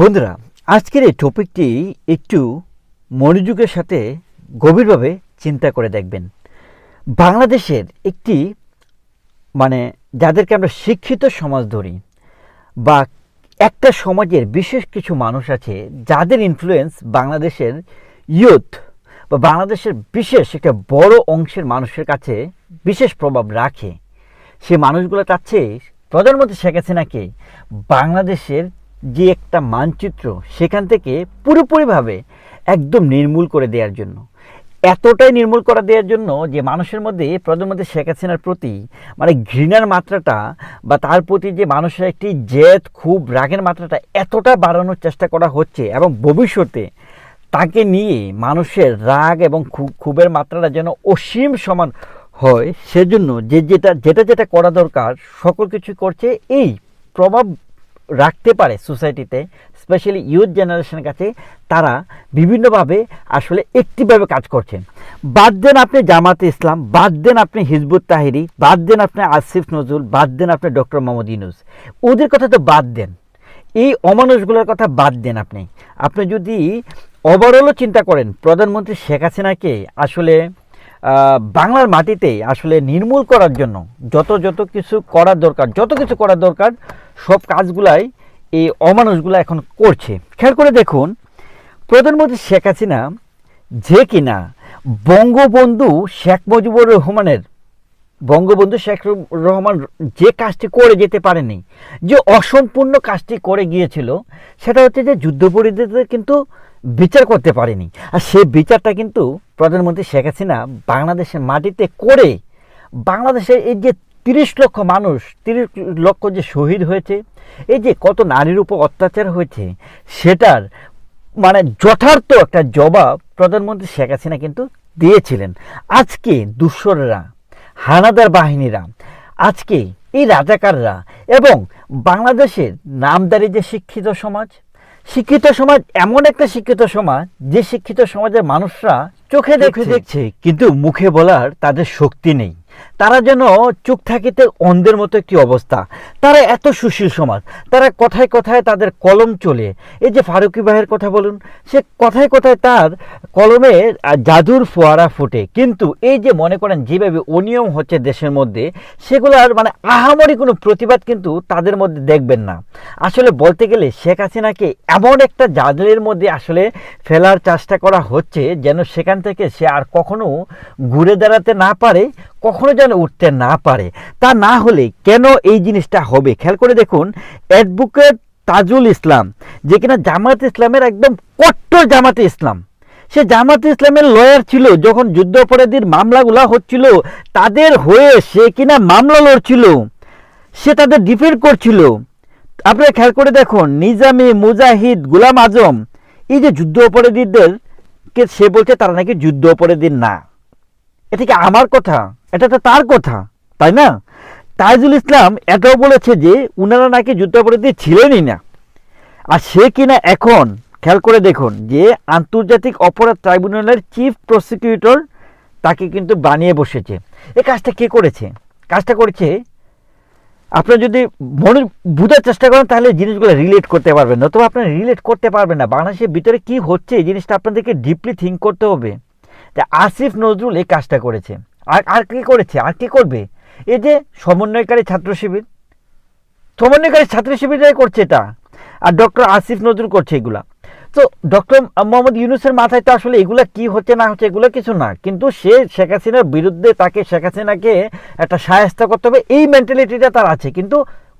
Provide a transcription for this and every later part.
বন্ধুরা, আজকের এই টপিকটি একটু মনোযোগের সাথে গভীরভাবে চিন্তা করে দেখবেন। বাংলাদেশের একটি মানে যাদেরকে আমরা শিক্ষিত সমাজ ধরি বা একটা সমাজের বিশেষ কিছু মানুষ আছে, যাদের ইনফ্লুয়েন্স বাংলাদেশের ইয়ুথ বা বাংলাদেশের বিশেষ একটা বড় অংশের মানুষের কাছে বিশেষ প্রভাব রাখে। সে মানুষগুলো চাচ্ছে, প্রধানমন্ত্রী শেখ হাসিনাকে বাংলাদেশের যে একটা মানচিত্র সেখান থেকে পুরোপুরিভাবে একদম নির্মূল করে দেওয়ার জন্য। এতটাই নির্মূল করে দেওয়ার জন্য যে মানুষের মধ্যে প্রধানমন্ত্রী শেখ হাসিনার প্রতি মানে ঘৃণার মাত্রাটা বা তার প্রতি যে মানুষের একটি জেদ খুব রাগের মাত্রাটা এতটা বাড়ানোর চেষ্টা করা হচ্ছে এবং ভবিষ্যতে তাকে নিয়ে মানুষের রাগ এবং ক্ষু- ক্ষোভের মাত্রাটা যেন অসীম সমান হয়, সেজন্য যে যেটা যেটা যেটা করা দরকার, সকল কিছু করছে। এই প্রভাব রাখতে পারে সোসাইটিতে স্পেশালি ইউথ জেনারেশনের কাছে, তারা বিভিন্নভাবে আসলে একটিভাবে কাজ করছেন। বাদ দেন আপনি জামাতে ইসলাম, বাদ দেন আপনি হিজবুত তাহিরি, বাদ দেন আপনি আসিফ নজরুল, বাদ দেন আপনি ডক্টর মোহাম্মদ ইউনুস। ওদের কথা তো বাদ দেন। এই অমানুষগুলোর কথা বাদ দেন আপনি। আপনি যদি ওভারঅলও চিন্তা করেন, প্রধানমন্ত্রী শেখ হাসিনাকে আসলে বাংলার মাটিতে আসলে নির্মূল করার জন্য যত যত কিছু করার দরকার, যত কিছু করার দরকার সব কাজগুলাই এই অমানুষগুলো এখন করছে। খেয়াল করে দেখুন, প্রধানমন্ত্রী শেখ হাসিনা যে কিনা বঙ্গবন্ধু শেখ মুজিবুর রহমানের, বঙ্গবন্ধু শেখ রহমান যে কাজটি করে যেতে পারেনি, যে অসম্পূর্ণ কাজটি করে গিয়েছিল, সেটা হচ্ছে যে যুদ্ধপরিদের কিন্তু বিচার করতে পারেনি। আর সেই বিচারটা কিন্তু প্রধানমন্ত্রী শেখ হাসিনা বাংলাদেশের মাটিতে করে বাংলাদেশের এই যে তিরিশ লক্ষ মানুষ তিরিশ লক্ষ যে শহীদ হয়েছে এই যে কত নারীর উপর অত্যাচার হয়েছে সেটার মানে যথার্থ একটা জবাব প্রধানমন্ত্রী শেখ হাসিনা কিন্তু দিয়েছিলেন। আজকে দুঃসররা হানাদার বাহিনীরা আজকে এই রাজাকাররা এবং বাংলাদেশের নামদারি যে শিক্ষিত সমাজ শিক্ষিত সমাজ এমন একটা শিক্ষিত সমাজ যে শিক্ষিত সমাজের মানুষরা চোখে দেখে দেখছে কিন্তু মুখে বলার তাদের শক্তি নেই। তারা যেন চোখ থাকিতে অন্ধের মতো একটি অবস্থা। তারা এত সুশীল সমাজ, তারা কথায় কথায় তাদের কলম চলে। এই যে ফারুকি ভাইয়ের কথা বলুন, সে কথায় কথায় তার কলমে জাদুর ফোয়ারা ফুটে। কিন্তু এই যে মনে করেন যেভাবে অনিয়ম হচ্ছে দেশের মধ্যে, সেগুলোর মানে আহামরি কোনো প্রতিবাদ কিন্তু তাদের মধ্যে দেখবেন না। আসলে বলতে গেলে শেখ হাসিনাকে এমন একটা জাদলের মধ্যে আসলে ফেলার চেষ্টা করা হচ্ছে, যেন সেখান থেকে সে আর কখনো ঘুরে দাঁড়াতে না পারে, কখনো যেন উঠতে না পারে, তা না হলে কেন এই জিনিসটা হবে? খেয়াল করে দেখুন, অ্যাডভোকেট তাজুল ইসলাম, যে কিনা জামাত ইসলামের একদম কট্টর জামাতে ইসলাম, সে জামাতে ইসলামের লয়ার ছিল, যখন যুদ্ধ অপরাধীর মামলাগুলো হচ্ছিল, তাদের হয়ে সে কিনা মামলা লড়ছিল সে তাদের ডিফেন্ড করছিল। আপনারা খেয়াল করে দেখুন, নিজামি, মুজাহিদ, গুলাম আজম, এই যে যুদ্ধ অপরাধীদের কে সে বলছে তারা নাকি যুদ্ধ অপরাধী না। এটা কি আমার কথা। এটা তো তার কথা, তাই না? তাইজুল ইসলাম এটাও বলেছে যে উনারা নাকি যুদ্ধাপরাধী ছিলেনই না। আর সে কিনা এখন, খেয়াল করে দেখুন, যে আন্তর্জাতিক অপরাধ ট্রাইব্যুনালের চিফ প্রসিকিউটর তাকে কিন্তু বানিয়ে বসেছে। এই কাজটা কে করেছে? কাজটা করেছে আপনারা যদি মনে, বোঝার চেষ্টা করেন তাহলে জিনিসগুলো রিলেট করতে পারবেন, নতুবা আপনারা রিলেট করতে পারবেন না। বাংলাদেশের ভিতরে কি হচ্ছে, এই জিনিসটা আপনাদেরকে ডিপলি থিঙ্ক করতে হবে। যে আসিফ নজরুল এই কাজটা করেছে। আর আর কি করেছে? আর কি করবে? এই যে সমন্বয়কারী ছাত্র শিবির, সমন্বয়কারী ছাত্র শিবিরাই করছে এটা। আর ডক্টর আসিফ নজরুল করছে এগুলা। তো ডক্টর মোহাম্মদ ইউনুসের মাথায় তো আসলে এগুলো কি হচ্ছে, না হচ্ছে, এগুলো কিছু না। কিন্তু সে শেখ হাসিনার বিরুদ্ধে তাকে, শেখ হাসিনাকে একটা সাহায্য করতে হবে, এই মেন্টালিটিটা তার আছে। কিন্তু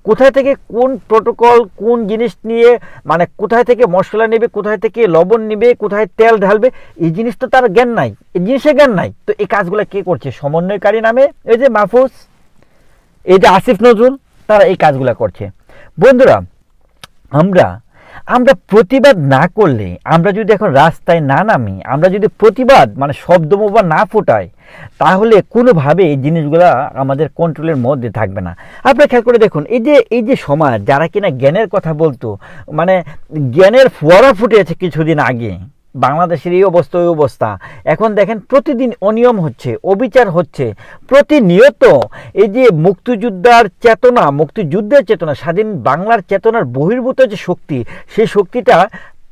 কোথায় থেকে কোন প্রোটোকল কোন জিনিস নিয়ে মানে কোথায় থেকে মশলা নেবে, কোথায় থেকে লবণ নেবে, কোথায় তেল ঢালবে, এই জিনিস তো তার জ্ঞান নাই। এই জিনিসের জ্ঞান নাই। তো এই কাজগুলো কে করছে? সমন্বয়কারী নামে, এই যে মাহফুজ, এই যে আসিফ নজরুল, তারা এই কাজগুলো করছে। বন্ধুরা, আমরা আমরা প্রতিবাদ না করলে আমরা যদি এখন রাস্তায় না নামি, আমরা যদি প্রতিবাদ মানে শব্দমোবা না ফোটাই, তাহলে কোনোভাবে এই জিনিসগুলো আমাদের কন্ট্রোলের মধ্যে থাকবে না। আপনারা খেয়াল করে দেখুন, এই যে এই যে সমাজ, যারা কিনা জ্ঞানের কথা বলতো মানে জ্ঞানের ফোয়ারা ফুটেছে কিছুদিন আগে বাংলাদেশের এই অবস্থা ওই অবস্থা। এখন দেখেন প্রতিদিন অনিয়ম হচ্ছে, অবিচার হচ্ছে, প্রতিনিয়ত এই যে মুক্তিযোদ্ধার চেতনা, মুক্তিযুদ্ধের চেতনা, স্বাধীন বাংলার চেতনার বহির্ভূত যে শক্তি সেই শক্তিটা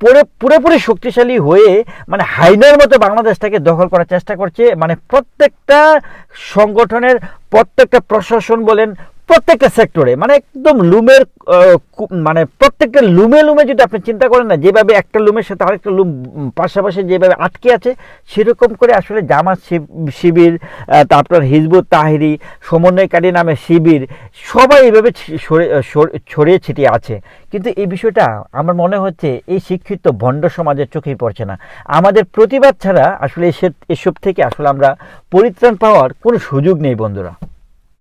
পুরো, পুরোপুরি শক্তিশালী হয়ে মানে হাইনার মতো বাংলাদেশটাকে দখল করার চেষ্টা করছে। মানে প্রত্যেকটা সংগঠনের, প্রত্যেকটা প্রশাসন বলেন প্রত্যেকটা সেক্টরে মানে একদম লুমের মানে প্রত্যেকটা লুমে লুমে যদি আপনি চিন্তা করেন না, যেভাবে একটা লুমের সাথে আরেকটা লুম পাশাপাশি যেভাবে আটকে আছে, সেরকম করে আসলে জামাত শিব- শিবির তারপর হিজবুত তাহিরি, সমন্বয়কারী নামে শিবির, সবাই সরে- ছড়িয়ে ছিটিয়ে আছে। কিন্তু এই বিষয়টা আমার মনে হচ্ছে এই শিক্ষিত ভণ্ড সমাজের চোখেই পড়ছে না। আমাদের প্রতিবাদ ছাড়া আসলে এসব থেকে আসলে আমরা পরিত্রাণ পাওয়ার কোনো সুযোগ নেই, বন্ধুরা।